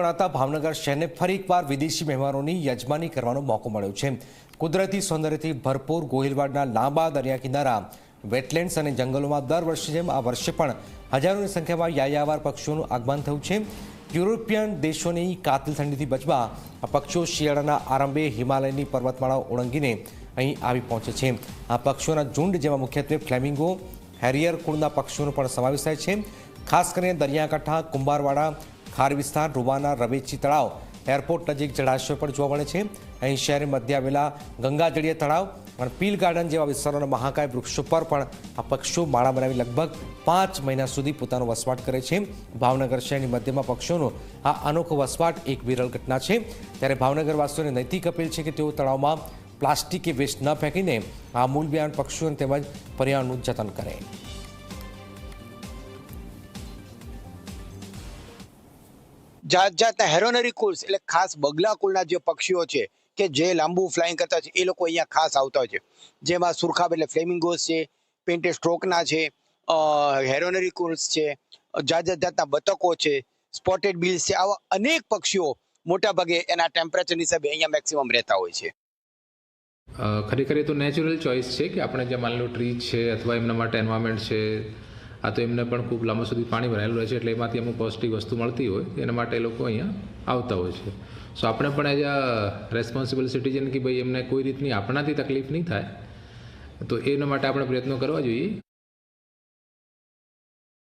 ગણાતા ભાવનગર શહેરને ફરી એકવાર વિદેશી મહેમાનોની યજમાની કરવાનો મોકો મળ્યો છે. કુદરતી સૌંદર્યથી ભરપૂર ગોહિલવાડના લાંબા દરિયા કિનારા વેટલેન્ડ્સ અને જંગલોમાં દર વર્ષે જેમ આ વર્ષે પણ હજારોની સંખ્યામાં યાયાવાર પક્ષીઓનું આગમન થયું છે. યુરોપિયન દેશોની કાતિલ ઠંડીથી બચવા આ પક્ષીઓ શિયાળાના આરંભે હિમાલયની પર્વતમાળાઓ ઓળંગીને અહીં આવી પહોંચે છે. આ પક્ષીઓના ઝુંડ જેમાં મુખ્યત્વે ફ્લેમિંગો, હેરિયર કુળના પક્ષીઓનો પણ સમાવેશ થાય છે. ખાસ કરીને દરિયાકાંઠા, કુંભારવાડા ખાર વિસ્તાર, રૂવાના, રવેચી તળાવ, એરપોર્ટ નજીક જળાશય પણ જોવા મળે છે. અહીં શહેરની મધ્ય આવેલા ગંગાજળીય તળાવ અને પીલ ગાર્ડન જેવા વિસ્તારોના મહાકાય વૃક્ષો પર પણ આ પક્ષીઓ માળા બનાવી લગભગ પાંચ મહિના સુધી પોતાનો વસવાટ કરે છે. ભાવનગર શહેરની મધ્યમાં પક્ષીઓનો આ અનોખો વસવાટ એક વિરલ ઘટના છે. ત્યારે ભાવનગરવાસીઓને નૈતિક અપીલ છે કે તેઓ તળાવમાં પ્લાસ્ટિક કે વેસ્ટ ન ફેંકીને આ મૂલ્યવાન પક્ષીઓને તેમજ પર્યાવરણનું જતન કરે. જાત જાતના હેરોનરી કુલ્સ એટલે ખાસ બગલા કુલના જે પક્ષીઓ છે કે જે લાંબુ ફ્લાઇંગ કરતા છે, એ લોકો અહીંયા ખાસ આવતા હોય છે. જેમાં સુરખાબ એટલે ફ્લેમિંગોસ છે પેન્ટેડ સ્ટ્રોકના છે હેરોનરી કુલ્સ છે જાત જાત જાતના બતકો છે સ્પોટેડ બિલ્સ છે, આવા અનેક પક્ષીઓ મોટા ભાગે એના ટેમ્પરેચર હિસાબે અહીંયા મેક્સિમમ રહેતા હોય છે. ખરેખર એ તો નેચરલ ચોઇસ છે કે આપણે જે માની લો ટ્રી છે અથવા એમના માટે એન્વાયરમેન્ટ છે આ તો એમને પણ ખૂબ લાંબા સુધી પાણી ભરાયેલું રહે છે એટલે એમાંથી અમુક પૌષ્ટિક વસ્તુ મળતી હોય, એના માટે એ લોકો અહીંયા આવતા હોય છે. સો આપણે પણ એઝ અ રેસ્પોન્સિબલ સિટીઝન કે ભાઈ એમને કોઈ રીતની આપણાથી તકલીફ નહીં થાય, તો એના માટે આપણે પ્રયત્નો કરવા જોઈએ.